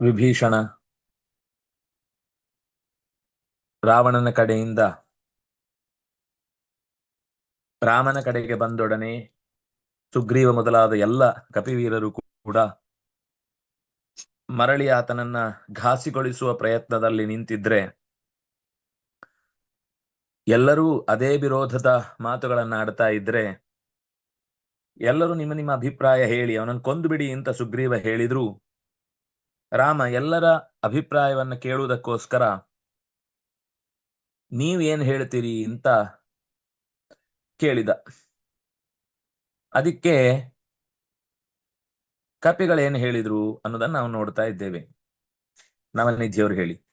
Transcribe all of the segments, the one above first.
ವಿಭೀಷಣ ರಾವಣನ ಕಡೆಯಿಂದ ರಾಮನ ಕಡೆಗೆ ಬಂದೊಡನೆ ಸುಗ್ರೀವ ಮೊದಲಾದ ಎಲ್ಲ ಕಪಿವೀರರು ಕೂಡ ಮರಳಿ ಆತನನ್ನ ಘಾಸಿಗೊಳಿಸುವ ಪ್ರಯತ್ನದಲ್ಲಿ ನಿಂತಿದ್ರೆ ಎಲ್ಲರೂ ಅದೇ ವಿರೋಧದ ಮಾತುಗಳನ್ನ ಆಡ್ತಾ ಇದ್ರೆ ಎಲ್ಲರೂ ನಿಮ್ಮ ನಿಮ್ಮ ಅಭಿಪ್ರಾಯ ಹೇಳಿ, ಅವನನ್ನು ಕೊಂದು ಬಿಡಿ ಅಂತ ಸುಗ್ರೀವ ಹೇಳಿದ್ರು. ರಾಮ ಎಲ್ಲರ ಅಭಿಪ್ರಾಯವನ್ನು ಕೇಳುವುದಕ್ಕೋಸ್ಕರ ನೀವೇನ್ ಹೇಳ್ತೀರಿ ಅಂತ ಕೇಳಿದ. ಅದಕ್ಕೆ ಕಪಿಗಳೇನು ಹೇಳಿದ್ರು ಅನ್ನೋದನ್ನ ನಾವು ನೋಡ್ತಾ ಇದ್ದೇವೆ. ನವನಿಧಿಯವರು ಹೇಳಿ.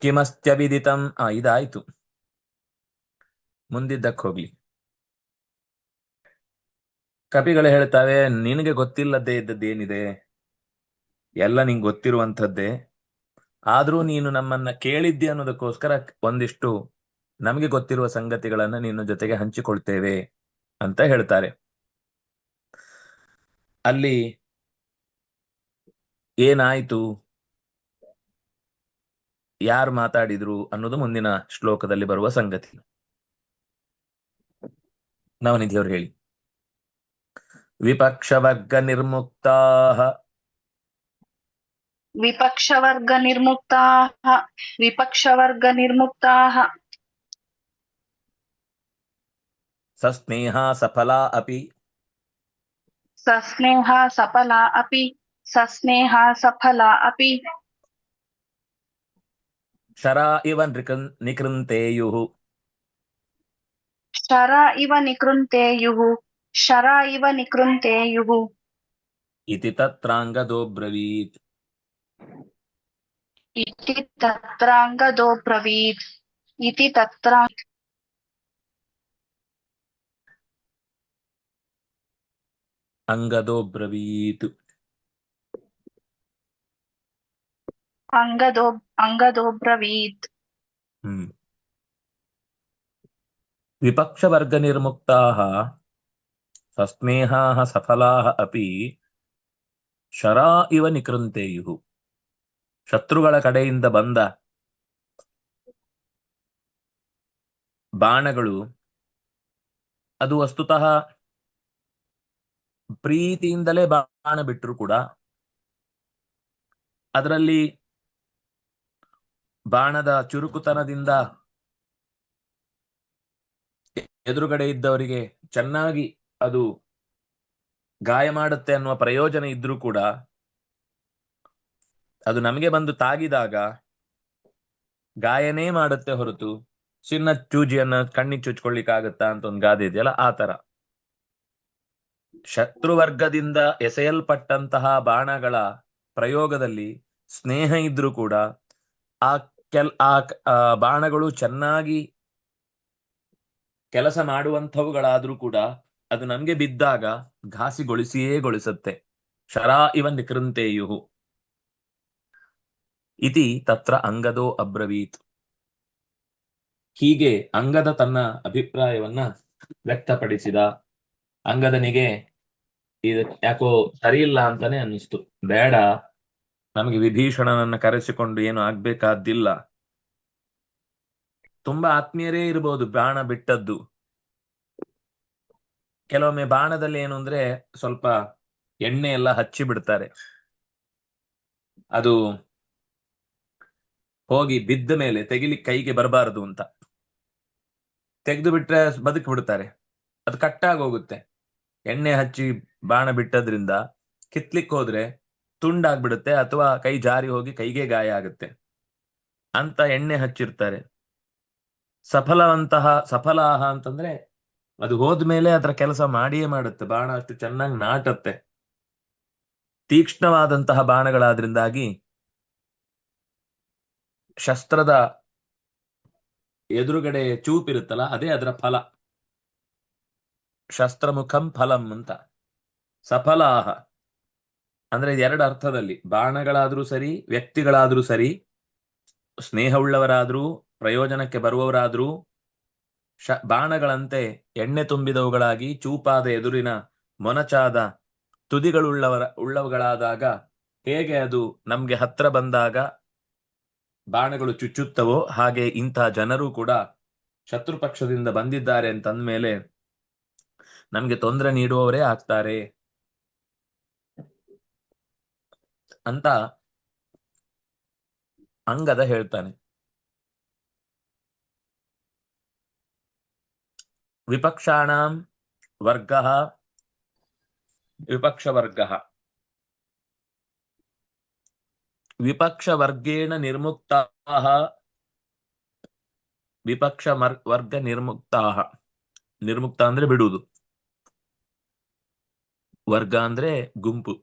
ಕಿಮಸ್ತ್ಯವಿದಿತಂ, ಆ, ಇದಾಯ್ತು. ಮುಂದಿದ್ದಕ್ಕೆ ಹೋಗ್ಲಿ. ಕಪಿಗಳು ಹೇಳ್ತಾವೆ, ನಿನಗೆ ಗೊತ್ತಿಲ್ಲದೆ ಇದ್ದದ್ದೇನಿದೆ? ಎಲ್ಲ ನಿಂಗೆ ಗೊತ್ತಿರುವಂಥದ್ದೇ. ಆದ್ರೂ ನೀನು ನಮ್ಮನ್ನ ಕೇಳಿದ್ದೆ ಅನ್ನೋದಕ್ಕೋಸ್ಕರ ಒಂದಿಷ್ಟು ನಮಗೆ ಗೊತ್ತಿರುವ ಸಂಗತಿಗಳನ್ನ ನಿನ್ನ ಜೊತೆಗೆ ಹಂಚಿಕೊಳ್ತೇವೆ ಅಂತ ಹೇಳ್ತಾರೆ. ಅಲ್ಲಿ ಏನಾಯ್ತು? ಯಾರು ಮಾತಾಡಿದ್ರು ಅನ್ನೋದು ಮುಂದಿನ ಶ್ಲೋಕದಲ್ಲಿ ಬರುವ ಸಂಗತಿ. ನವನಿಧಿಯವರು ಹೇಳಿ. ನಿರ್ಮುಕ್ತಾ ವಿಪಕ್ಷವರ್ಗ ನಿರ್ಮುಕ್ತಾಃ ವಿಪಕ್ಷವರ್ಗ ನಿರ್ಮುಕ್ತಾಃ ಸಸ್ನೇಹ ಸಫಲಾ ಅಪಿ ಸಸ್ನೇಹ ಸಫಲಾ ಅಪಿ ಸಸ್ನೇಹ ಸಫಲಾ ಅಪಿ ಶರಾ ಇವ ನಿಕೃನ್ ನಿಕೃಂತೇಯು ಶರ ಇವ ನಿಕೃಂತೇಯುಃ ಶರ ಇವ ನಿಕೃಂತೇಯುಃ ಇತಿ ತತ್ರಾಂಗದೋ ಬ್ರವೀತ್ ಇತಿ ತತ್ರಾಂಗದೋ ಬ್ರವೀತ್ ಇತಿ ತತ್ರಾ ಅಂಗದೋ ಬ್ರವೀತ್ ಅಂಗದೋ ಅಂಗದೋ ಬ್ರವೀತ್ ಹ್ಮ್ ವಿಪಕ್ಷವರ್ಗ ನಿರ್ಮುಕ್ತಾಃ ಸಸ್ನೇಹಾಃ ಸಫಲಾಃ ಅಪಿ ಶರಾ ಇವ ನಿಕೃಂತೇಯು ಶತ್ರುಗಳ ಕಡೆಯಿಂದ ಬಂದ ಬಾಣಗಳು, ಅದು ವಸ್ತುತಃ ಪ್ರೀತಿಯಿಂದಲೇ ಬಾಣ ಬಿಟ್ಟರು ಕೂಡ ಅದರಲ್ಲಿ ಬಾಣದ ಚುರುಕುತನದಿಂದ ಎದುರುಗಡೆ ಇದ್ದವರಿಗೆ ಚೆನ್ನಾಗಿ ಅದು ಗಾಯ ಮಾಡುತ್ತೆ ಅನ್ನುವ ಪ್ರಯೋಜನ ಇದ್ರೂ ಕೂಡ ಅದು ನಮಗೆ ಬಂದು ತಾಗಿದಾಗ ಗಾಯನೇ ಮಾಡುತ್ತೆ ಹೊರತು ಚಿನ್ನ ಚೂಜಿಯನ್ನ ಕಣ್ಣಿ ಚುಚ್ಕೊಳ್ಳಿಕ್ಕಾಗತ್ತಾ ಅಂತ ಒಂದು ಗಾದೆ ಇದೆಯಲ್ಲ, ಆ ತರ ಶತ್ರುವರ್ಗದಿಂದ ಎಸೆಯಲ್ಪಟ್ಟಂತಹ ಬಾಣಗಳ ಪ್ರಯೋಗದಲ್ಲಿ ಸ್ನೇಹ ಇದ್ರೂ ಕೂಡ ಆ ಕೆಲ್, ಆ ಬಾಣಗಳು ಚೆನ್ನಾಗಿ ಕೆಲಸ ಮಾಡುವಂಥವುಗಳಾದ್ರೂ ಕೂಡ ಅದು ನಮ್ಗೆ ಬಿದ್ದಾಗ ಘಾಸಿಗೊಳಿಸಿಯೇ ಗೊಳಿಸುತ್ತೆ. ಶರಾ ಇವ ನಿಕೃಂತೇಯು ಇತಿ ತತ್ರ ಅಂಗದೋ ಅಬ್ರವೀತ್. ಹೀಗೆ ಅಂಗದ ತನ್ನ ಅಭಿಪ್ರಾಯವನ್ನ ವ್ಯಕ್ತಪಡಿಸಿದ ಅಂಗದನಿಗೆ ಇದು ಯಾಕೋ ಸರಿಯಿಲ್ಲ ಅಂತಾನೆ ಅನ್ನಿಸ್ತು. ಬೇಡ, ನಮಗೆ ವಿಭೀಷಣನನ್ನ ಕರೆಸಿಕೊಂಡು ಏನು ಆಗ್ಬೇಕಾದ್ದಿಲ್ಲ. ತುಂಬಾ ಆತ್ಮೀಯರೇ ಇರಬಹುದು ಬಾಣ ಬಿಟ್ಟದ್ದು. ಕೆಲವೊಮ್ಮೆ ಬಾಣದಲ್ಲಿ ಏನು ಅಂದ್ರೆ ಸ್ವಲ್ಪ ಎಣ್ಣೆ ಎಲ್ಲ ಹಚ್ಚಿ ಬಿಡ್ತಾರೆ. ಅದು ಹೋಗಿ ಬಿದ್ದ ಮೇಲೆ ತೆಗಿಲಿಕ್ಕೆ ಕೈಗೆ ಬರಬಾರದು ಅಂತ. ತೆಗೆದು ಬಿಟ್ರೆ ಬದುಕಿ ಬಿಡ್ತಾರೆ. ಅದು ಕಟ್ಟಾಗಿ ಹೋಗುತ್ತೆ. ಎಣ್ಣೆ ಹಚ್ಚಿ ಬಾಣ ಬಿಟ್ಟದ್ರಿಂದ ಕಿತ್ಲಿಕ್ಕೆ ಹೋದ್ರೆ ತುಂಡಾಗ್ಬಿಡುತ್ತೆ ಅಥವಾ ಕೈ ಜಾರಿ ಹೋಗಿ ಕೈಗೆ ಗಾಯ ಆಗುತ್ತೆ ಅಂತ ಎಣ್ಣೆ ಹಚ್ಚಿರ್ತಾರೆ. ಸಫಲವಂತಹ ಸಫಲಾಹ ಅಂತಂದ್ರೆ ಅದು ಹೋದ್ಮೇಲೆ ಅದರ ಕೆಲಸ ಮಾಡಿಯೇ ಮಾಡುತ್ತೆ. ಬಾಣ ಅಷ್ಟು ಚೆನ್ನಾಗಿ ನಾಟತ್ತೆ. ತೀಕ್ಷ್ಣವಾದಂತಹ ಬಾಣಗಳಾದ್ರಿಂದಾಗಿ ಶಸ್ತ್ರದ ಎದುರುಗಡೆ ಚೂಪಿರುತ್ತಲ್ಲ, ಅದೇ ಅದರ ಫಲ. ಶಸ್ತ್ರಮುಖಂ ಫಲಂ ಅಂತ. ಸಫಲಾಹ. ಅಂದ್ರೆ ಎರಡು ಅರ್ಥದಲ್ಲಿ. ಬಾಣಗಳಾದ್ರೂ ಸರಿ, ವ್ಯಕ್ತಿಗಳಾದ್ರೂ ಸರಿ, ಸ್ನೇಹವುಳ್ಳವರಾದ್ರೂ, ಪ್ರಯೋಜನಕ್ಕೆ ಬರುವವರಾದ್ರೂ, ಶ, ಬಾಣಗಳಂತೆ ಎಣ್ಣೆ ತುಂಬಿದವುಗಳಾಗಿ, ಚೂಪಾದ ಎದುರಿನ ಮೊನಚಾದ ತುದಿಗಳುಳ್ಳವರ, ಉಳ್ಳವುಗಳಾದಾಗ ಹೇಗೆ ಅದು ನಮ್ಗೆ ಹತ್ರ ಬಂದಾಗ ಬಾಣಗಳು ಚುಚ್ಚುತ್ತವೋ ಹಾಗೆ ಇಂತಹ ಜನರು ಕೂಡ ಶತ್ರು ಪಕ್ಷದಿಂದ ಬಂದಿದ್ದಾರೆ ಅಂತಂದ್ಮೇಲೆ ನಮ್ಗೆ ತೊಂದರೆ ನೀಡುವವರೇ ಆಗ್ತಾರೆ. ಅಂತ ಅಂಗದ ಹೇಳ್ತಾನೆ. ವಿಪಕ್ಷಾಣಾಂ ವರ್ಗ, ವಿಪಕ್ಷವರ್ಗ. ವಿಪಕ್ಷವರ್ಗೇಣ ನಿರ್ಮುಕ್ತಾ ವಿಪಕ್ಷ ವರ್ಗ ನಿರ್ಮುಕ್ತಾ ನಿರ್ಮುಕ್ತ ಅಂದ್ರೆ ಬಿಡುವುದು. ವರ್ಗ ಅಂದ್ರೆ ಗುಂಪು.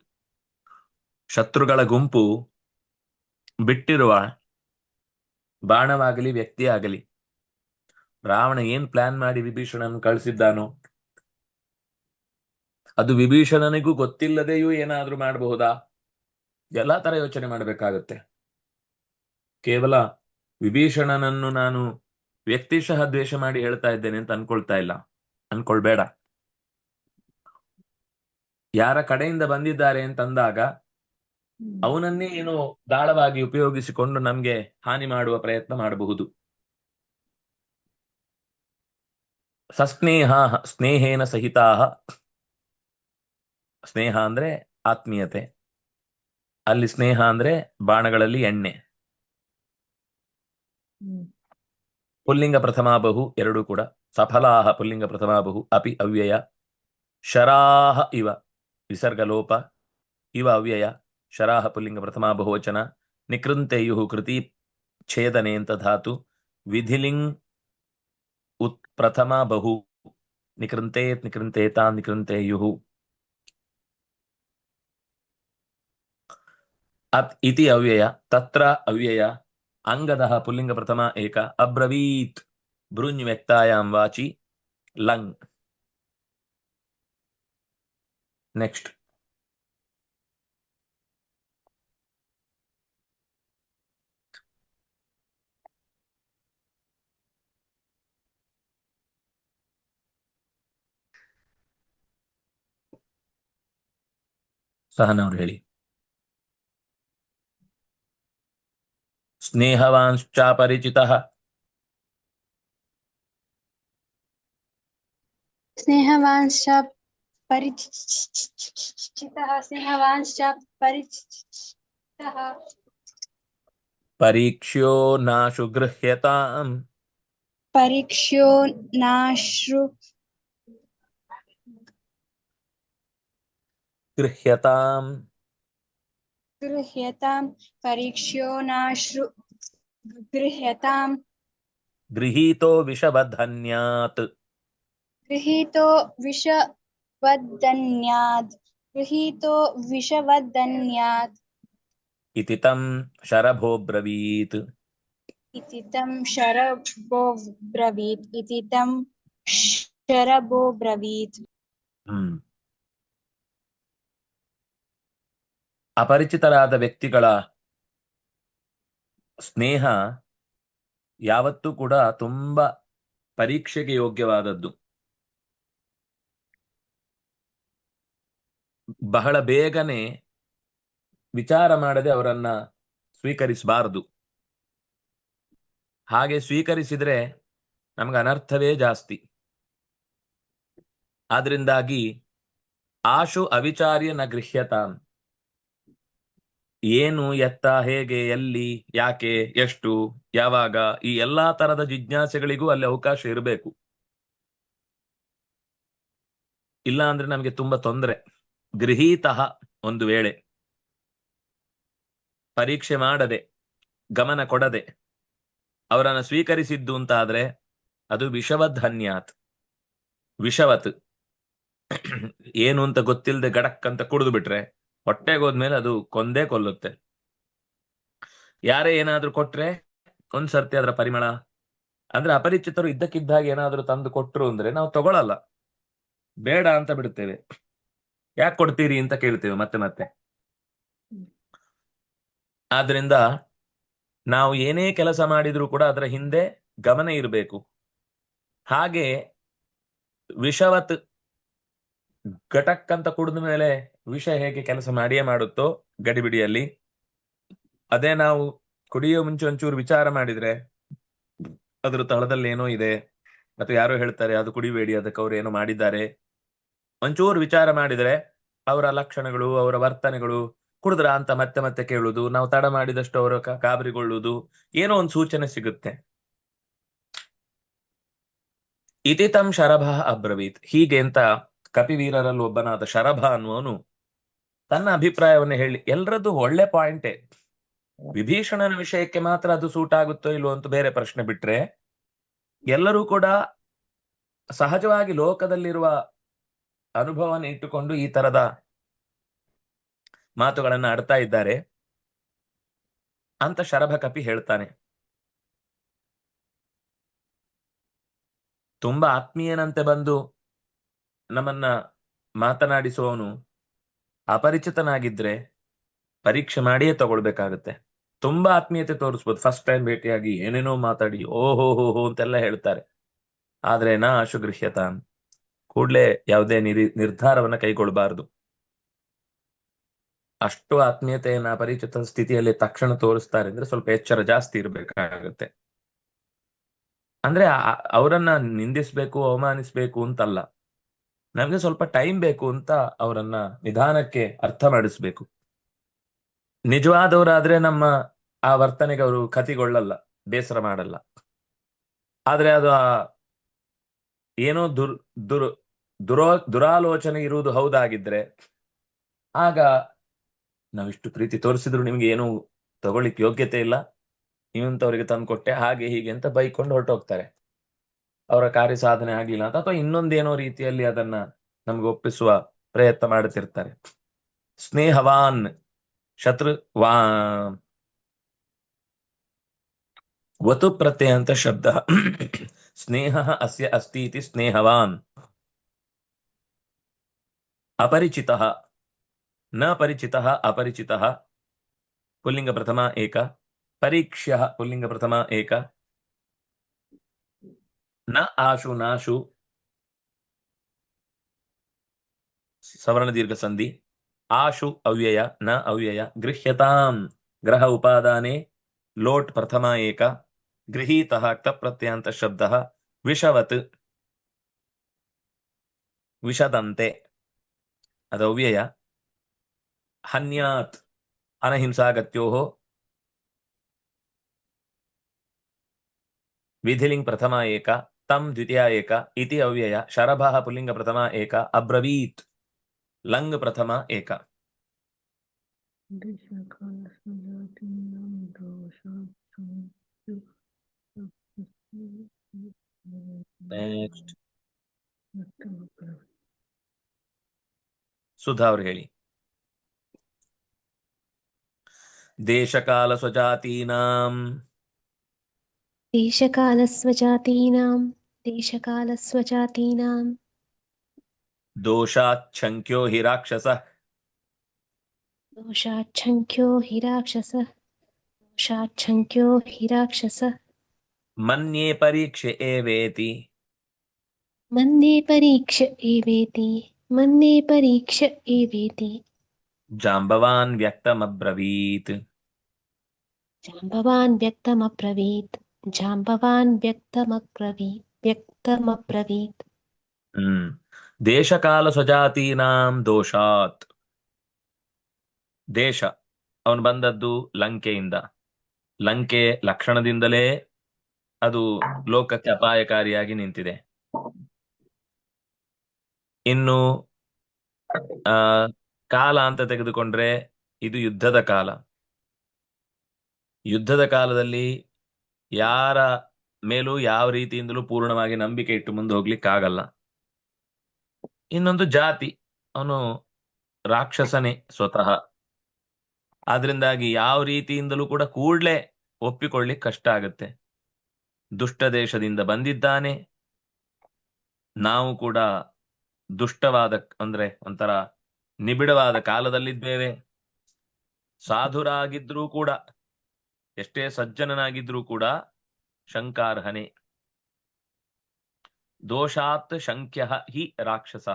ಶತ್ರುಗಳ ಗುಂಪು ಬಿಟ್ಟಿರುವ ಬಾಣವಾಗಲಿ ವ್ಯಕ್ತಿ ಆಗಲಿ ರಾವಣ ಏನ್ ಪ್ಲಾನ್ ಮಾಡಿ ವಿಭೀಷಣನ್ ಕಳಿಸಿದ್ದಾನೋ? ಅದು ವಿಭೀಷಣನಿಗೂ ಗೊತ್ತಿಲ್ಲದೆಯೂ ಏನಾದ್ರೂ ಮಾಡಬಹುದಾ? ಎಲ್ಲಾ ತರ ಯೋಚನೆ ಮಾಡಬೇಕಾಗತ್ತೆ. ಕೇವಲ ವಿಭೀಷಣನನ್ನು ನಾನು ವ್ಯಕ್ತಿಶಃ ದ್ವೇಷ ಮಾಡಿ ಹೇಳ್ತಾ ಇದ್ದೇನೆ ಅಂತ ಅನ್ಕೊಳ್ತಾ ಇಲ್ಲ. ಅನ್ಕೊಳ್ಬೇಡ. ಯಾರ ಕಡೆಯಿಂದ ಬಂದಿದ್ದಾರೆ ಅಂತಂದಾಗ ಅವನನ್ನೇ ಏನೋ ದಾಳವಾಗಿ ಉಪಯೋಗಿಸಿಕೊಂಡು ನಮ್ಗೆ ಹಾನಿ ಮಾಡುವ ಪ್ರಯತ್ನ ಮಾಡಬಹುದು. ಸಸ್ನೇಹ ಸ್ನೇಹೇನ ಸಹಿತಾ ಸ್ನೇಹ ಅಂದ್ರೆ ಆತ್ಮೀಯತೆ. ಅಲ್ಲಿ ಸ್ನೇಹ ಅಂದ್ರೆ ಬಾಣಗಳಲ್ಲಿ ಎಣ್ಣೆ. ಪುಲ್ಲಿಂಗ ಪ್ರಥಮಾಬಹು ಎರಡು ಕೂಡ. ಸಫಲಾಹ ಪುಲ್ಲಿಂಗ ಪ್ರಥಮಾಬಹು ಅಪಿ ಅವ್ಯಯ. ಶರಾಹ ಇವ ವಿಸರ್ಗಲೋಪ ಇವ ಅವ್ಯಯ. ಶರಾಹ ಪುಲ್ಲಿಂಗ ಪ್ರಥಮಾ ಬಹುವಚನ ನಿಕೃಂತೆಯು ಕೃತಿ ಛೇದನೆ ಅಂತ ಧಾತು. ವಿಧಿಲಿಂಗ್ ಉತ್ ಪ್ರಥಮ ಬಹು. ನಿಕೃಂತೇತ್ ನಿಕೃಂತೇತಾ ನಿಕೃಂತೆಯು ಅತ್ ಇತಿ ಅವ್ಯಯ ತತ್ರ ಅವ್ಯಯ ಅಂಗದಃ ಪುಲ್ಲಿಂಗ ಪ್ರಥಮ ಏಕ ಅಬ್ರವೀತ್ ಭೃಂಜ್ ವ್ಯಕ್ತಾಯಾಂ ವಾಚಿ ಲಂಗ್ ನೆಕ್ಸ್ಟ್ ಸಹನವ್ರು ಹೇಳಿ स्नेहवांश्चापरिचितः स्नेहवांश्च परिचितः स्नेहवांश्च परिचितः परीक्ष्यो नाशुगृह्यताम् परीक्ष्यो नाश्रु गृह्यताम्। गृह्यताम्। परीक्ष्यो नाश्रु गृह्यतां ಗೃಹೀತೋ ವಿಷವಧನ್ಯಾತ್ गृहीतो विषवदन्यात् गृहीतो विषवदन्यात् इति तं शरभो ब्रवीत् इति तं शरभो ब्रवीत् इति तं शरभो ब्रवीत् ಹ್ಮ್ ಅಪರಿಚಿತರಾದ ವ್ಯಕ್ತಿಗಳ ಸ್ನೇಹ ಯಾವತ್ತೂ ಕೂಡ ತುಂಬಾ ಪರೀಕ್ಷೆಗೆ ಯೋಗ್ಯವಾದದ್ದು. ಬಹಳ ಬೇಗನೆ ವಿಚಾರ ಮಾಡದೆ ಅವರನ್ನ ಸ್ವೀಕರಿಸಬಾರದು. ಹಾಗೆ ಸ್ವೀಕರಿಸಿದ್ರೆ ನಮ್ಗೆ ಅನರ್ಥವೇ ಜಾಸ್ತಿ. ಆದ್ರಿಂದಾಗಿ ಆಶು ಅವಿಚಾರ್ಯನ ನ ಗೃಹ್ಯತಾಂ. ಏನು ಎತ್ತ, ಹೇಗೆ, ಎಲ್ಲಿ, ಯಾಕೆ, ಎಷ್ಟು, ಯಾವಾಗ, ಈ ಎಲ್ಲಾ ತರದ ಜಿಜ್ಞಾಸೆಗಳಿಗೂ ಅಲ್ಲಿ ಅವಕಾಶ ಇರಬೇಕು. ಇಲ್ಲ ಅಂದ್ರೆ ನಮಗೆ ತುಂಬಾ ತೊಂದರೆ. ಗೃಹೀತಃ ಒಂದು ವೇಳೆ. ಪರೀಕ್ಷೆ ಮಾಡದೆ, ಗಮನ ಕೊಡದೆ, ಅವರನ್ನು ಸ್ವೀಕರಿಸಿದ್ದು ಅಂತಾದ್ರೆ ಅದು ವಿಷವಧನ್ಯಾತ್ ವಿಷವತ್. ಏನು ಅಂತ ಗೊತ್ತಿಲ್ಲದೆ ಗಡಕ್ ಅಂತ ಕುಡಿದು ಬಿಟ್ರೆ ಹೊಟ್ಟೆಗೆ ಹೋದ್ಮೇಲೆ ಅದು ಕೊಂದೇ ಕೊಲ್ಲುತ್ತೆ. ಯಾರೇ ಏನಾದ್ರೂ ಕೊಟ್ರೆ ಒಂದ್ ಸರ್ತಿ ಅದರ ಪರಿಮಳ, ಅಂದ್ರೆ ಅಪರಿಚಿತರು ಇದ್ದಕ್ಕಿದ್ದಾಗ ಏನಾದ್ರೂ ತಂದು ಕೊಟ್ರು ಅಂದ್ರೆ ನಾವು ತಗೊಳಲ್ಲ. ಬೇಡ ಅಂತ ಬಿಡುತ್ತೇವೆ. ಯಾಕೆ ಕೊಡ್ತೀರಿ ಅಂತ ಕೇಳ್ತೇವೆ ಮತ್ತೆ ಮತ್ತೆ. ಆದ್ರಿಂದ ನಾವು ಏನೇ ಕೆಲಸ ಮಾಡಿದ್ರೂ ಕೂಡ ಅದರ ಹಿಂದೆ ಗಮನ ಇರಬೇಕು. ಹಾಗೆ ವಿಷವತ್ ಘಟಕ್ ಅಂತ ಕುಡಿದ ಮೇಲೆ ವಿಷ ಹೇಗೆ ಕೆಲಸ ಮಾಡಿಯೇ ಮಾಡುತ್ತೋ ಗಡಿಬಿಡಿಯಲ್ಲಿ, ಅದೇ ನಾವು ಕುಡಿಯೋ ಮುಂಚೆ ಒಂಚೂರು ವಿಚಾರ ಮಾಡಿದ್ರೆ ಅದ್ರ ತಳದಲ್ಲಿ ಏನೋ ಇದೆ ಅಥವಾ ಯಾರೋ ಹೇಳ್ತಾರೆ, ಅದು ಕುಡಿಬೇಡಿ, ಅದಕ್ಕೆ ಅವ್ರು ಏನೋ ಮಾಡಿದ್ದಾರೆ. ಒಂಚೂರು ವಿಚಾರ ಮಾಡಿದ್ರೆ ಅವರ ಲಕ್ಷಣಗಳು, ಅವರ ವರ್ತನೆಗಳು ಕುಡಿದ್ರ ಅಂತ ಮತ್ತೆ ಮತ್ತೆ ಕೇಳುದು, ನಾವು ತಡ ಮಾಡಿದಷ್ಟು ಅವರ ಕಾಬರಿಗೊಳ್ಳುವುದು ಏನೋ ಒಂದು ಸೂಚನೆ ಸಿಗುತ್ತೆ. ಇತಿತಂ ಶರಭ ಅಬ್ರವೀತ್. ಹೀಗೆ ಅಂತ ಕಪಿವೀರರಲ್ಲಿ ಒಬ್ಬನಾದ ಶರಭ ಅನ್ನುವನು ತನ್ನ ಅಭಿಪ್ರಾಯವನ್ನು ಹೇಳಿ. ಎಲ್ರದ್ದು ಒಳ್ಳೆ ಪಾಯಿಂಟೇ ವಿಭೀಷಣನ ವಿಷಯಕ್ಕೆ ಮಾತ್ರ ಅದು ಸೂಟ್ ಆಗುತ್ತೋ ಇಲ್ವೋ ಅಂತ ಬೇರೆ ಪ್ರಶ್ನೆ ಬಿಟ್ರೆ, ಎಲ್ಲರೂ ಕೂಡ ಸಹಜವಾಗಿ ಲೋಕದಲ್ಲಿರುವ ಅನುಭವನ ಇಟ್ಟುಕೊಂಡು ಈ ತರದ ಮಾತುಗಳನ್ನ ಆಡ್ತಾ ಇದ್ದಾರೆ ಅಂತ ಶರಭ ಕಪಿ ಹೇಳ್ತಾನೆ. ತುಂಬಾ ಆತ್ಮೀಯನಂತೆ ಬಂದು ನಮ್ಮನ್ನ ಮಾತನಾಡಿಸುವವನು ಅಪರಿಚಿತನಾಗಿದ್ರೆ ಪರೀಕ್ಷೆ ಮಾಡಿಯೇ ತಗೊಳ್ಬೇಕಾಗತ್ತೆ. ತುಂಬಾ ಆತ್ಮೀಯತೆ ತೋರಿಸ್ಬೋದು. ಫಸ್ಟ್ ಟೈಮ್ ಭೇಟಿಯಾಗಿ ಏನೇನೋ ಮಾತಾಡಿ ಓಹೋ ಹೋ ಹೋ ಅಂತೆಲ್ಲ ಹೇಳ್ತಾರೆ. ಆದ್ರೆ ನಾ ಅಶುಗೃಹ್ಯತ ಕೂಡ್ಲೆ ಯಾವುದೇ ನಿರಿ, ನಿರ್ಧಾರವನ್ನ ಕೈಗೊಳ್ಳಬಾರದು ಅಷ್ಟು ಆತ್ಮೀಯತೆಯನ್ನ ಪರಿಚಿತ ಸ್ಥಿತಿಯಲ್ಲಿ ತಕ್ಷಣ ತೋರಿಸ್ತಾರೆ ಅಂದ್ರೆ ಸ್ವಲ್ಪ ಎಚ್ಚರ ಜಾಸ್ತಿ ಇರ್ಬೇಕಾಗತ್ತೆ. ಅಂದ್ರೆ ಅವರನ್ನ ನಿಂದಿಸ್ಬೇಕು, ಅವಮಾನಿಸ್ಬೇಕು ಅಂತಲ್ಲ. ನಮ್ಗೆ ಸ್ವಲ್ಪ ಟೈಮ್ ಬೇಕು ಅಂತ ಅವರನ್ನ ನಿಧಾನಕ್ಕೆ ಅರ್ಥ ಮಾಡಿಸ್ಬೇಕು. ನಿಜವಾದವರಾದ್ರೆ ನಮ್ಮ ಆ ವರ್ತನೆಗೆ ಅವರು ಕತಿಗೊಳ್ಳಲ್ಲ, ಬೇಸರ ಮಾಡಲ್ಲ. ಆದ್ರೆ ಅದು ಆ ಏನೋ ದುರ್ ದುರ್, ದುರೋ, ದುರಾಲೋಚನೆ ಇರುವುದು ಹೌದಾಗಿದ್ರೆ ಆಗ ನಾವಿಷ್ಟು ಪ್ರೀತಿ ತೋರಿಸಿದ್ರು ನಿಮ್ಗೆ ಏನು ತಗೊಳ್ಳಿಕ್ ಯೋಗ್ಯತೆ ಇಲ್ಲ. ನೀವಂತವರಿಗೆ ತಂದ್ಕೊಟ್ಟೆ ಹಾಗೆ ಹೀಗೆ ಅಂತ ಬೈಕೊಂಡು ಹೊರಟೋಗ್ತಾರೆ. ಅವರ ಕಾರ್ಯ ಸಾಧನೆ ಆಗ್ಲಿಲ್ಲ ಅಂತ ಅಥವಾ ಇನ್ನೊಂದೇನೋ ರೀತಿಯಲ್ಲಿ ಅದನ್ನ ನಮ್ಗೆ ಒಪ್ಪಿಸುವ ಪ್ರಯತ್ನ ಮಾಡುತ್ತಿರ್ತಾರೆ. ಸ್ನೇಹವಾನ್ ಶತ್ರು ವಾ ವತು ಪ್ರತ್ಯಯ ಅಂತ ಶಬ್ದ. ಸ್ನೇಹ ಅಸ್ಯ ಅಸ್ತಿ ಇತಿ ಸ್ನೇಹವಾನ್. ಅಪರಿಚಿತ, ನ ಪರಿಚಿತ, ಅಪರಿಚಿತ, ಪುಲ್ಲಿಂಗ ಪ್ರಥಮ ಏಕ, ಪರೀಕ್ಷ್ಯ, ಪುಲ್ಲಿಂಗ ಪ್ರಥಮ ಏಕ ನ ಆಶು ನಾಶು. ಸವರ್ಣ ದೀರ್ಘ ಸಂಧಿ. ಆಶು ಅವ್ಯಯ, ನ ಅವ್ಯಯ, ಗೃಹ್ಯತಾಂ. ಗ್ರಹ ಉಪಾದಾನೆ, ಲೋಟ್ ಪ್ರಥಮ ಏಕ. ಗೃಹೀತ ಕ್ತ ಶಬ್ದ. ವಿಷವತ್. ವಿಷದಂತೆ. ಅದು ಅವ್ಯಯ. ಹನ್ಯಾತ್. ಅನಹಿಂಸಾಗತ್ಯೋ ವಿಧಿಲಿಂಗ್ ಪ್ರಥಮ ಏಕ. ತಂ ದ್ವಿತೀಯ ಏಕ ಇತಿ ಅವ್ಯಯ ಶರಭಃ ಪುಲ್ಲಿಂಗ ಪ್ರಥಮ ಏಕ ಅಬ್ರವೀತ್ ಲಂಗ್ ಪ್ರಥಮ ಏಕ ನೆಕ್ಸ್ಟ್ ಸುಧಾ ಅವ್ರು ಹೇಳಿ ದೇಶಕಾಲ ಸ್ವಜಾತೀನಾಂ देशकालस्वजातीनां देशकालस्वजातीनां। दोषाच्छङ्क्यो हि राक्षसः। दोषाच्छङ्क्यो हि राक्षसः। दोषाच्छङ्क्यो हि राक्षसः। मन्ये परीक्ष एवेति। मन्ये परीक्ष एवेति। मन्ये परीक्ष एवेति। जाम्बवान् व्यक्तमब्रवीत्। जाम्बवान् व्यक्तमब्रवीत्। ಜಾಂಬವಾನ್ ವ್ಯಕ್ತಮಬ್ರವೀ ದೇಶಕಾಲ ಸ್ವಜಾತೀನಾಂ ದೋಷಾತ್. ದೇಶ, ಅವನು ಬಂದದ್ದು ಲಂಕೆಯಿಂದ. ಲಂಕೆ ಲಕ್ಷಣದಿಂದಲೇ ಅದು ಲೋಕಕ್ಕೆ ಅಪಾಯಕಾರಿಯಾಗಿ ನಿಂತಿದೆ. ಇನ್ನು, ಆ, ಕಾಲ ಅಂತ ತೆಗೆದುಕೊಂಡ್ರೆ ಇದು ಯುದ್ಧದ ಕಾಲ. ಯುದ್ಧದ ಕಾಲದಲ್ಲಿ ಯಾರ ಮೇಲೂ ಯಾವ ರೀತಿಯಿಂದಲೂ ಪೂರ್ಣವಾಗಿ ನಂಬಿಕೆ ಇಟ್ಟು ಮುಂದೆ ಹೋಗ್ಲಿಕ್ಕಾಗಲ್ಲ. ಇನ್ನೊಂದು ಜಾತಿ, ಅವನು ರಾಕ್ಷಸನೇ ಸ್ವತಃ. ಆದ್ರಿಂದಾಗಿ ಯಾವ ರೀತಿಯಿಂದಲೂ ಕೂಡ ಕೂಡ್ಲೆ ಒಪ್ಪಿಕೊಳ್ಳಿಕ್ ಕಷ್ಟ ಆಗುತ್ತೆ. ದುಷ್ಟ ದೇಶದಿಂದ ಬಂದಿದ್ದಾನೆ. ನಾವು ಕೂಡ ದುಷ್ಟವಾದ ಅಂದ್ರೆ ಒಂಥರ ನಿಬಿಡವಾದ ಕಾಲದಲ್ಲಿದ್ದೇವೆ. ಸಾಧುರಾಗಿದ್ರೂ ಕೂಡ ಎಷ್ಟೇ ಸಜ್ಜನನಾಗಿದ್ರೂ ಕೂಡ ಶಂಕಾರ್ಹನೆ. ದೋಷಾತ್ ಶಂಕ್ಯ ಹಿ ರಾಕ್ಷಸ.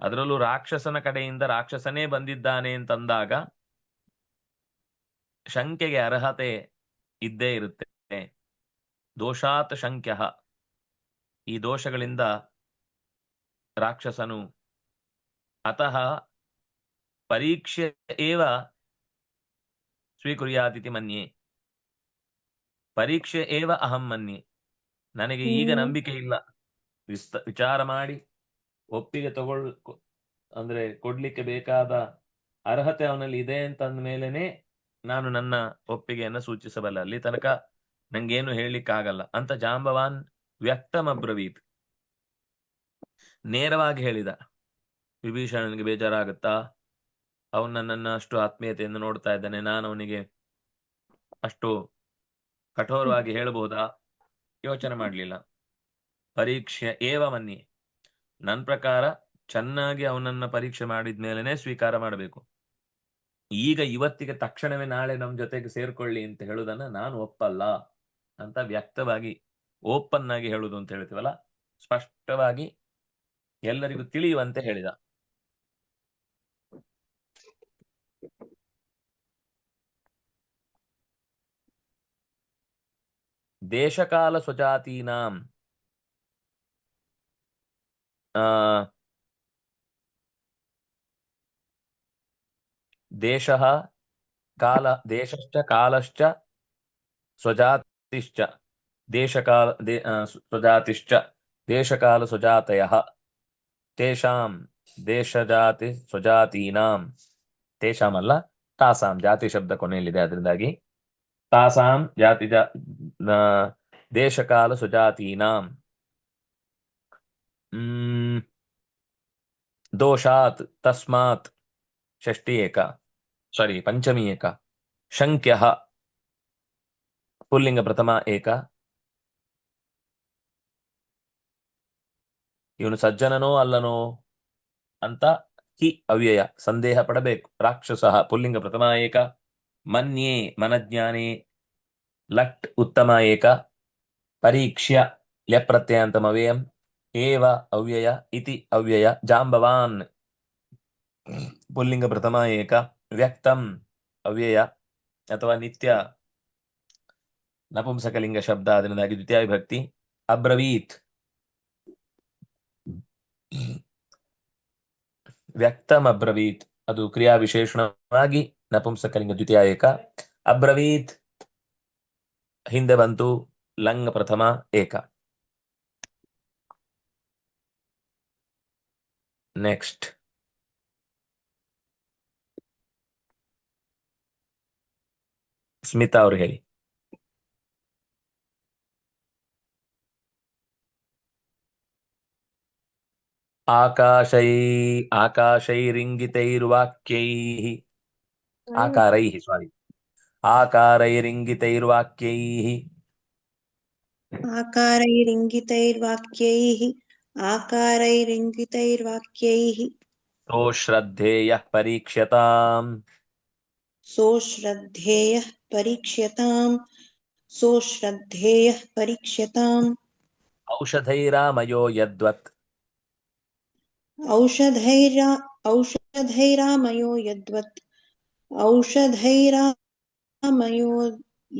ಅದರಲ್ಲೂ ರಾಕ್ಷಸನ ಕಡೆಯಿಂದ ರಾಕ್ಷಸನೇ ಬಂದಿದ್ದಾನೆ ಅಂತಂದಾಗ ಶಂಕೆಗೆ ಅರ್ಹತೆ ಇದ್ದೇ ಇರುತ್ತೆ. ದೋಷಾತ್ ಶಂಕ್ಯ. ಈ ದೋಷಗಳಿಂದ ರಾಕ್ಷಸನು ಅತಃ ಪರೀಕ್ಷೆ ಏವ ಸ್ವೀಕುರ್ಯಾತಿತಿ ಮನ್ಯೆ. ಪರೀಕ್ಷೆ ಏವ ಅಹಂ ಮನ್ನಿ ನನಗೆ ಈಗ ನಂಬಿಕೆ ಇಲ್ಲ. ವಿಸ್ತ ವಿಚಾರ ಮಾಡಿ ಒಪ್ಪಿಗೆ ತಗೊಳ್ ಅಂದ್ರೆ ಕೊಡ್ಲಿಕ್ಕೆ ಬೇಕಾದ ಅರ್ಹತೆ ಅವನಲ್ಲಿ ಇದೆ ಅಂತಂದ ಮೇಲೆನೆ ನಾನು ನನ್ನ ಒಪ್ಪಿಗೆಯನ್ನ ಸೂಚಿಸಬಲ್ಲ. ಅಲ್ಲಿ ತನಕ ನಂಗೇನು ಹೇಳಲಿಕ್ಕಾಗಲ್ಲ. ಅಂತ ಜಾಂಬವಾನ್ ವ್ಯಕ್ತಮಬ್ರವೀತ್ ನೇರವಾಗಿ ಹೇಳಿದ. ವಿಭೀಷಣನಿಗೆ ಬೇಜಾರಾಗುತ್ತಾ? ಅವನು ನನ್ನನ್ನ ಅಷ್ಟು ಆತ್ಮೀಯತೆಯಿಂದ ನೋಡ್ತಾ ಇದ್ದಾನೆ. ನಾನು ಅವನಿಗೆ ಅಷ್ಟು ಕಠೋರವಾಗಿ ಹೇಳಬಹುದಾ ಯೋಚನೆ ಮಾಡಲಿಲ್ಲ. ಪರೀಕ್ಷೆ ಏವ ಮನ್ನಿ? ನನ್ನ ಪ್ರಕಾರ ಚೆನ್ನಾಗಿ ಅವನನ್ನ ಪರೀಕ್ಷೆ ಮಾಡಿದ ಮೇಲೆನೆ ಸ್ವೀಕಾರ ಮಾಡಬೇಕು. ಈಗ ಇವತ್ತಿಗೆ ತಕ್ಷಣವೇ ನಾಳೆ ನಮ್ಮ ಜೊತೆಗೆ ಸೇರ್ಕೊಳ್ಳಿ ಅಂತ ಹೇಳುದನ್ನ ನಾನು ಒಪ್ಪಲ್ಲ ಅಂತ ವ್ಯಕ್ತವಾಗಿ ಓಪನ್ ಆಗಿ ಹೇಳುದು ಅಂತ ಹೇಳ್ತೀವಲ್ಲ? ಸ್ಪಷ್ಟವಾಗಿ ಎಲ್ಲರಿಗೂ ತಿಳಿಯುವಂತೆ ಹೇಳಿದ. ದೇಶಕಾಲ ಸ್ವಜಾತೀನಾಂ. ದೇಶಃ ಕಾಲ, ದೇಶಶ್ಚ ಕಾಲಶ್ಚ ಸ್ವಜಾತಿಶ್ಚ. ದೇಶಕಾಲ, ದೇ ಸ್ವಜಾತಿಶ್ಚ. ದೇಶಕಾಲ ಸ್ವಜಾತಯ. ತೇಷಾಂ ದೇಶಜಾತಿ ಸ್ವಜಾತೀನಾಂ. ತೇಷಾಂ ಅಲ್ಲ, ತಾಸಾಂ ಜಾತಿ ಶಬ್ದ ಕೊನೆಯಲ್ಲಿದೆ, ಅದರಿಂದಾಗಿ ತಾಸಾಂ ಜಾತಿ ದೇಶಕಾಲ ಸ್ವಜಾತೀನಾಂ ದೋಷಾತ್ ತಸ್ಮಾತ್ ಷಷ್ಠಿ ಏಕ ಸಾರಿ ಪಂಚಮಿ ಏಕ ಶಂಕ್ಯ ಪುಲ್ಲಿಂಗ ಪ್ರಥಮ ಏಕ ಇವನು ಸಜ್ಜನನೋ ಅಲ್ಲನೋ ಅಂತ ಹಿ ಅವ್ಯಯ, ಸಂದೇಹ ಪಡಬೇಕು, ರಾಕ್ಷಸ, ಪುಲ್ಲಿಂಗ ಪ್ರಥಮ ಏಕ. ಮನ್ಯೇ ಮನಜ್ಞಾನೇ ಲಟ್ ಉತ್ತಮ ಏಕ ಪರೀಕ್ಷ್ಯ ಲ್ಯಪ್ರತ್ಯಯಾಂತಮವ್ಯಯಂ ಏವ ಅವ್ಯಯ ಇತಿ ಅವ್ಯಯ ಜಾಂಬವಾನ್. ಪುಲ್ಲಿಂಗ ಪ್ರಥಮ ಏಕ ವ್ಯಕ್ತಂ ಅವ್ಯಯ ಅಥವಾ ನಿತ್ಯ ನಪುಂಸಕಲಿಂಗ ಶಬ್ದ ಅದರಿಂದಾಗಿ ದ್ವಿತೀಯ ವಿಭಕ್ತಿ ಅಬ್ರವೀತ್. ವ್ಯಕ್ತಂ ಅಬ್ರವೀತ್. ಅದು ಕ್ರಿಯಾ ವಿಶೇಷಣವಾಗಿ ನಪುಂಸಕಲಿಂಗ ದ್ವಿತೀಯ ಏಕ ಅಬ್ರವೀತ್ ಹಿಂದೆ ಬಂತು ಲಂಗ ಪ್ರಥಮ ಏಕ ನೆಕ್ಸ್ಟ್ ಸ್ಮಿತಾ ಅವ್ರು ಹೇಳಿ ಆಕಾಶೈ ಆಕಾಶೈರಿಂಗಿತೈರ್ವಾಕ್ಯೈः आकारैः सॉरी आकारैरिङ्गितैर्वाक्यैः। आकारैरिङ्गितैर्वाक्यैः आकारैरिङ्गितैर्वाक्यैः। तो श्रद्धेयः परीक्ष्यताम्। सो श्रद्धेयः परीक्ष्यताम्। सो श्रद्धेयः परीक्ष्यताम्। औषधैरामयो यद्वत्। औषधैरा औषधैरामयो यद्वत्। औषधैरामयो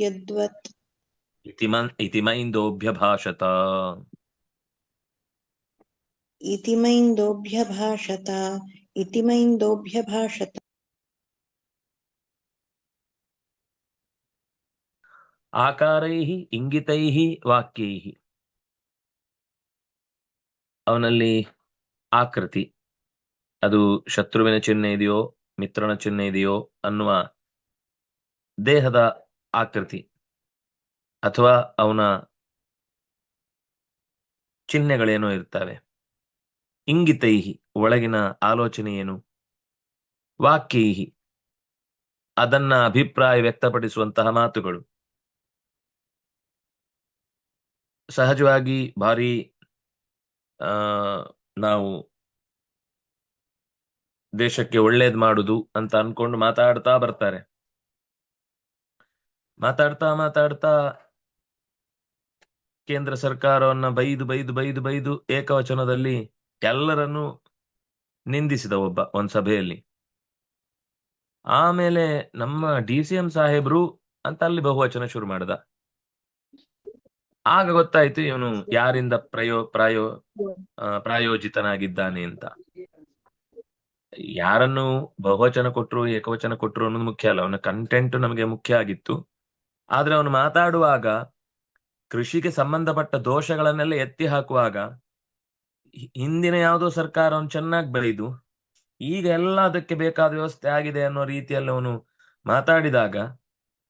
यद्वत् इति मन् इति मैन्दोऽभ्यभाषत इति मैन्दोऽभ्यभाषत इति मैन्दोऽभ्यभाषत ಆಕಾರೈಃ ಇಂಗಿತೈಃ ವಾಕ್ಯೈಃ ಅವನಲ್ಲಿ ಆಕೃತಿ ಅದು ಶತ್ರುವಿನ ಚಿಹ್ನೆ ಇದೆಯೋ ಮಿತ್ರನ ಚಿಹ್ನೆ ಇದೆಯೋ ಅನ್ನುವ ದೇಹದ ಆಕೃತಿ ಅಥವಾ ಅವನ ಚಿಹ್ನೆಗಳೇನೋ ಇರ್ತವೆ. ಇಂಗಿತೈಹಿ, ಒಳಗಿನ ಆಲೋಚನೆ ಏನು ವಾಕ್ಯೈಹಿ. ಅದನ್ನ ಅಭಿಪ್ರಾಯ ವ್ಯಕ್ತಪಡಿಸುವಂತಹ ಮಾತುಗಳು. ಸಹಜವಾಗಿ ಭಾರಿ ನಾವು ದೇಶಕ್ಕೆ ಒಳ್ಳೇದ್ ಮಾಡುದು ಅಂತ ಅನ್ಕೊಂಡು ಮಾತಾಡ್ತಾ ಬರ್ತಾರೆ. ಮಾತಾಡ್ತಾ ಮಾತಾಡ್ತಾ ಕೇಂದ್ರ ಸರ್ಕಾರವನ್ನ ಬೈದು ಬೈದು ಬೈದು ಬೈದು ಏಕವಚನದಲ್ಲಿ ಎಲ್ಲರನ್ನು ನಿಂದಿಸಿದ ಒಬ್ಬ ಒಂದ್ ಸಭೆಯಲ್ಲಿ. ಆಮೇಲೆ ನಮ್ಮ ಡಿ ಸಿ ಎಂ ಸಾಹೇಬ್ರು ಅಂತ ಅಲ್ಲಿ ಬಹುವಚನ ಶುರು ಮಾಡಿದ. ಆಗ ಗೊತ್ತಾಯ್ತು ಇವನು ಯಾರಿಂದ ಪ್ರಯೋ ಪ್ರಾಯೋ ಪ್ರಾಯೋಜಿತನಾಗಿದ್ದಾನೆ ಅಂತ. ಯಾರನ್ನು ಬಹುವಚನ ಕೊಟ್ರು, ಏಕವಚನ ಕೊಟ್ರು ಅನ್ನೋದು ಮುಖ್ಯ ಅಲ್ಲ. ಅವನ ಕಂಟೆಂಟ್ ನಮಗೆ ಮುಖ್ಯ ಆಗಿತ್ತು. ಆದ್ರೆ ಅವನು ಮಾತಾಡುವಾಗ, ಕೃಷಿಗೆ ಸಂಬಂಧಪಟ್ಟ ದೋಷಗಳನ್ನೆಲ್ಲ ಎತ್ತಿ ಹಾಕುವಾಗ ಹಿಂದಿನ ಯಾವುದೋ ಸರ್ಕಾರ ಅವನು ಚೆನ್ನಾಗಿ ಬೆಳೆದು, ಈಗ ಎಲ್ಲ ಅದಕ್ಕೆ ಬೇಕಾದ ವ್ಯವಸ್ಥೆ ಆಗಿದೆ ಅನ್ನೋ ರೀತಿಯಲ್ಲಿ ಅವನು ಮಾತಾಡಿದಾಗ,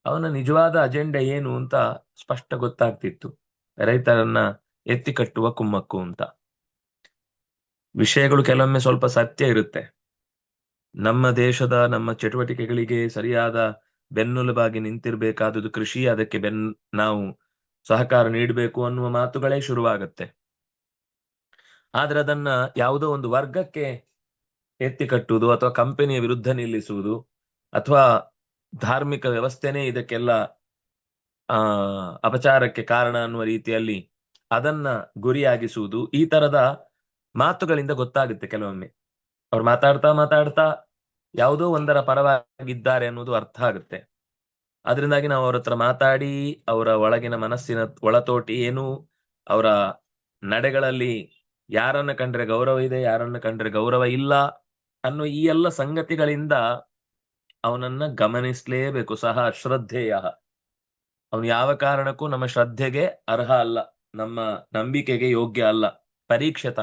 ಅವನ ನಿಜವಾದ ಅಜೆಂಡಾ ಏನು ಅಂತ ಸ್ಪಷ್ಟ ಗೊತ್ತಾಗ್ತಿತ್ತು. ರೈತರನ್ನ ಎತ್ತಿ ಕಟ್ಟುವ ಕುಮ್ಮಕ್ಕು ಅಂತ. ವಿಷಯಗಳು ಕೆಲವೊಮ್ಮೆ ಸ್ವಲ್ಪ ಸತ್ಯ ಇರುತ್ತೆ. ನಮ್ಮ ದೇಶದ, ನಮ್ಮ ಚಟುವಟಿಕೆಗಳಿಗೆ ಸರಿಯಾದ ಬೆನ್ನುಲುಬಾಗಿ ನಿಂತಿರ್ಬೇಕಾದುದು ಕೃಷಿ. ಅದಕ್ಕೆ ಬೆನ್, ನಾವು ಸಹಕಾರ ನೀಡಬೇಕು ಅನ್ನುವ ಮಾತುಗಳೇ ಶುರುವಾಗತ್ತೆ. ಆದ್ರೆ ಅದನ್ನ ಯಾವುದೋ ಒಂದು ವರ್ಗಕ್ಕೆ ಎತ್ತಿ ಕಟ್ಟುವುದು ಅಥವಾ ಕಂಪನಿಯ ವಿರುದ್ಧ ನಿಲ್ಲಿಸುವುದು ಅಥವಾ ಧಾರ್ಮಿಕ ವ್ಯವಸ್ಥೆನೇ ಇದಕ್ಕೆಲ್ಲ, ಆ, ಅಪಚಾರಕ್ಕೆ ಕಾರಣ ಅನ್ನುವ ರೀತಿಯಲ್ಲಿ ಅದನ್ನ ಗುರಿಯಾಗಿಸುವುದು ಈ ತರದ ಮಾತುಗಳಿಂದ ಗೊತ್ತಾಗುತ್ತೆ ಕೆಲವೊಮ್ಮೆ. ಅವ್ರು ಮಾತಾಡ್ತಾ ಮಾತಾಡ್ತಾ ಯಾವುದೋ ಒಂದರ ಪರವಾಗಿದ್ದಾರೆ ಅನ್ನೋದು ಅರ್ಥ ಆಗುತ್ತೆ. ಅದರಿಂದಾಗಿ ನಾವು ಅವ್ರ ಹತ್ರ ಮಾತಾಡಿ, ಅವರ ಒಳಗಿನ ಮನಸ್ಸಿನ ಒಳತೋಟಿ ಏನು, ಅವರ ನಡೆಗಳಲ್ಲಿ ಯಾರನ್ನ ಕಂಡ್ರೆ ಗೌರವ ಇದೆ, ಯಾರನ್ನ ಕಂಡ್ರೆ ಗೌರವ ಇಲ್ಲ ಅನ್ನೋ ಈ ಎಲ್ಲ ಸಂಗತಿಗಳಿಂದ ಅವನನ್ನ ಗಮನಿಸಲೇಬೇಕು. ಸಹ ಶ್ರದ್ಧೇಯ ಅವನು ಯಾವ ಕಾರಣಕ್ಕೂ ನಮ್ಮ ಶ್ರದ್ಧೆಗೆ ಅರ್ಹ ಅಲ್ಲ, ನಮ್ಮ ನಂಬಿಕೆಗೆ ಯೋಗ್ಯ ಅಲ್ಲ. ಪರೀಕ್ಷಿತ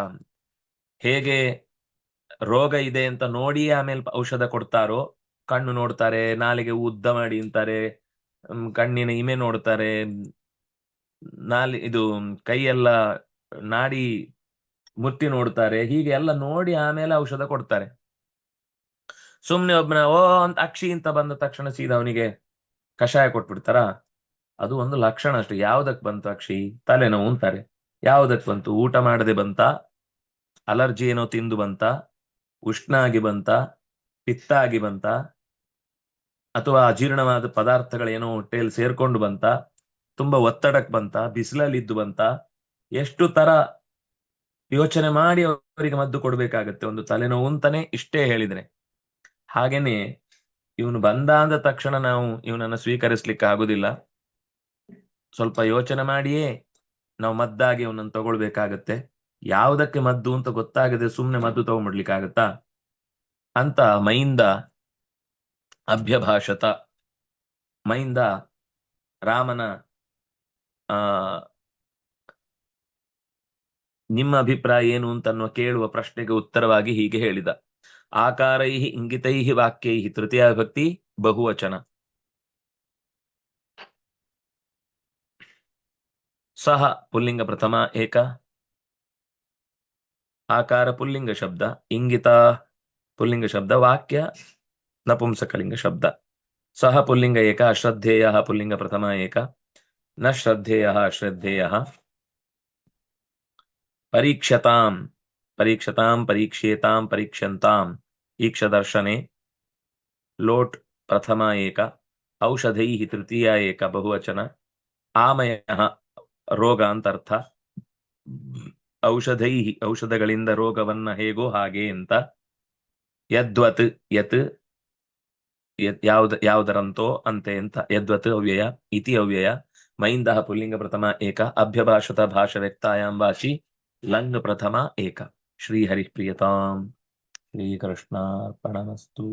ಹೇಗೆ ರೋಗ ಇದೆ ಅಂತ ನೋಡಿ ಆಮೇಲೆ ಔಷಧ ಕೊಡ್ತಾರೋ, ಕಣ್ಣು ನೋಡ್ತಾರೆ, ನಾಲಿಗೆ ಉದ್ದ ಮಾಡಿ ಅಂತಾರೆ ಕಣ್ಣಿನ ಇಮೆ ನೋಡ್ತಾರೆ, ನಾಲಿ, ಇದು ಕೈಯೆಲ್ಲ ನಾಡಿ ಮುತ್ತಿ ನೋಡ್ತಾರೆ, ಹೀಗೆ ಎಲ್ಲ ನೋಡಿ ಆಮೇಲೆ ಔಷಧ ಕೊಡ್ತಾರೆ. ಸುಮ್ನೆ ಒಬ್ಬನ ಓ, ಅಂತ ಅಕ್ಷಿ ಅಂತ ಬಂದ ತಕ್ಷಣ ಸೀದಾ ಅವನಿಗೆ ಕಷಾಯ ಕೊಟ್ಬಿಡ್ತಾರ? ಅದು ಒಂದು ಲಕ್ಷಣ ಅಷ್ಟು, ಯಾವ್ದಕ್ ಬಂತು ಅಕ್ಷಿ? ತಲೆನೋವು ಅಂತಾರೆ. ಯಾವ್ದಕ್ ಬಂತು? ಊಟ ಮಾಡದೆ ಬಂತ? ಅಲರ್ಜಿ ಏನೋ ತಿಂದು ಬಂತ? ಉಷ್ಣ ಆಗಿ ಬಂತ ಪಿತ್ತ ಆಗಿ ಬಂತ, ಅಥವಾ ಅಜೀರ್ಣವಾದ ಪದಾರ್ಥಗಳೇನೋ ಹೊಟ್ಟೆಯಲ್ಲಿ ಸೇರ್ಕೊಂಡು ಬಂತ, ತುಂಬಾ ಒತ್ತಡಕ್ ಬಂತ ಬಿಸಿಲಲ್ಲಿ ಇದ್ದು ಬಂತ, ಎಷ್ಟು ತರ ಯೋಚನೆ ಮಾಡಿ ಅವರಿಗೆ ಮದ್ದು ಕೊಡ್ಬೇಕಾಗತ್ತೆ. ಒಂದು ತಲೆನೋವು ಅಂತಾನೆ ಇಷ್ಟೇ ಹೇಳಿದ್ರೆ. ಹಾಗೇನೆ ಇವನು ಬಂದ ಅಂದ ತಕ್ಷಣ ನಾವು ಇವನನ್ನ ಸ್ವೀಕರಿಸ್ಲಿಕ್ಕೆ ಆಗುದಿಲ್ಲ. ಸ್ವಲ್ಪ ಯೋಚನೆ ಮಾಡಿಯೇ ನಾವು ಮದ್ದಾಗಿ ಅವನನ್ನು ತಗೊಳ್ಬೇಕಾಗತ್ತೆ. ಯಾವುದಕ್ಕೆ ಮದ್ದು ಅಂತ ಗೊತ್ತಾಗದೆ ಸುಮ್ನೆ ಮದ್ದು ತಗೊಂಡ್ಬಿಡ್ಲಿಕ್ಕಾಗತ್ತಾ ಅಂತ ಮೈಂದ ಅಭ್ಯಭಾಷತ ಮೈಂದ ರಾಮನ, ಆ, ನಿಮ್ಮ ಅಭಿಪ್ರಾಯ ಏನು ಅಂತನ್ನುವ ಕೇಳುವ ಪ್ರಶ್ನೆಗೆ ಉತ್ತರವಾಗಿ ಹೀಗೆ ಹೇಳಿದ. ಆಕಾರೈ ಇಂಗಿತೈ ವಾಕ್ಯೈ ತೃತೀಯ ಭಕ್ತಿ ಬಹುವಚನ. ಸಹ ಪುಲ್ಲಿಂಗ ಪ್ರಥಮ ಏಕ. ಆಕಾರ ಪುಲ್ಲಿಂಗ ಶಬ್ದ ಇಂಗಿತ ಪುಲ್ಲಿಂಗ ಶಬ್ದ ವಾಕ್ಯ ನಪುಂಸಕಲಿಂಗ ಶಬ್ದ ಸಹ ಪುಲ್ಲಿಂಗ ಏಕ ಅಶ್ರದ್ಧೇಯ ಪುಲ್ಲಿಂಗ ಪ್ರಥಮ ಏಕ ನ ಶ್ರದ್ಧೇಯ ಅಶ್ರದ್ಧೇಯ ಪರೀಕ್ಷತಾಂ ಪರೀಕ್ಷತಾಂ ಪರೀಕ್ಷ್ಯೇತಾಂ ಪರೀಕ್ಷಂತಾಂ ಈಕ್ಷದರ್ಶನೆ ಲೋಟ್ ಪ್ರಥಮ ಏಕ ಔಷಧೈ ತೃತೀಯ ಏಕ ಬಹುವಚನ ಆಮಯ ರೋಗ ಅಂತ ಅರ್ಥ ಔಷಧೈ ಔಷಧಗಳಿಂದ ರೋಗವನ್ನ ಹೇಗೋ ಹಾಗೆ ಅಂತ ಯದ್ವತ್, ಯತ್ ಯಾವ್ದ, ಯಾವ್ದರಂತೋ ಅಂತೆ ಅಂತ ಯದ್ವತ್ ಅವ್ಯಯ, ಇತಿ ಅವ್ಯಯ, ಮೈಂದಃ ಪುಲ್ಲಿಂಗ ಪ್ರಥಮ ಏಕ, ಅಭ್ಯಭಾಷತ ಭಾಷ ವ್ಯಕ್ತಾಯಾಂ ವಾಚಿ ಲಂಗ್ ಪ್ರಥಮ ಏಕ. ಶ್ರೀಹರಿ ಪ್ರಿಯತಾಂ ಶ್ರೀಕೃಷ್ಣಾರ್ಪಣಮಸ್ತು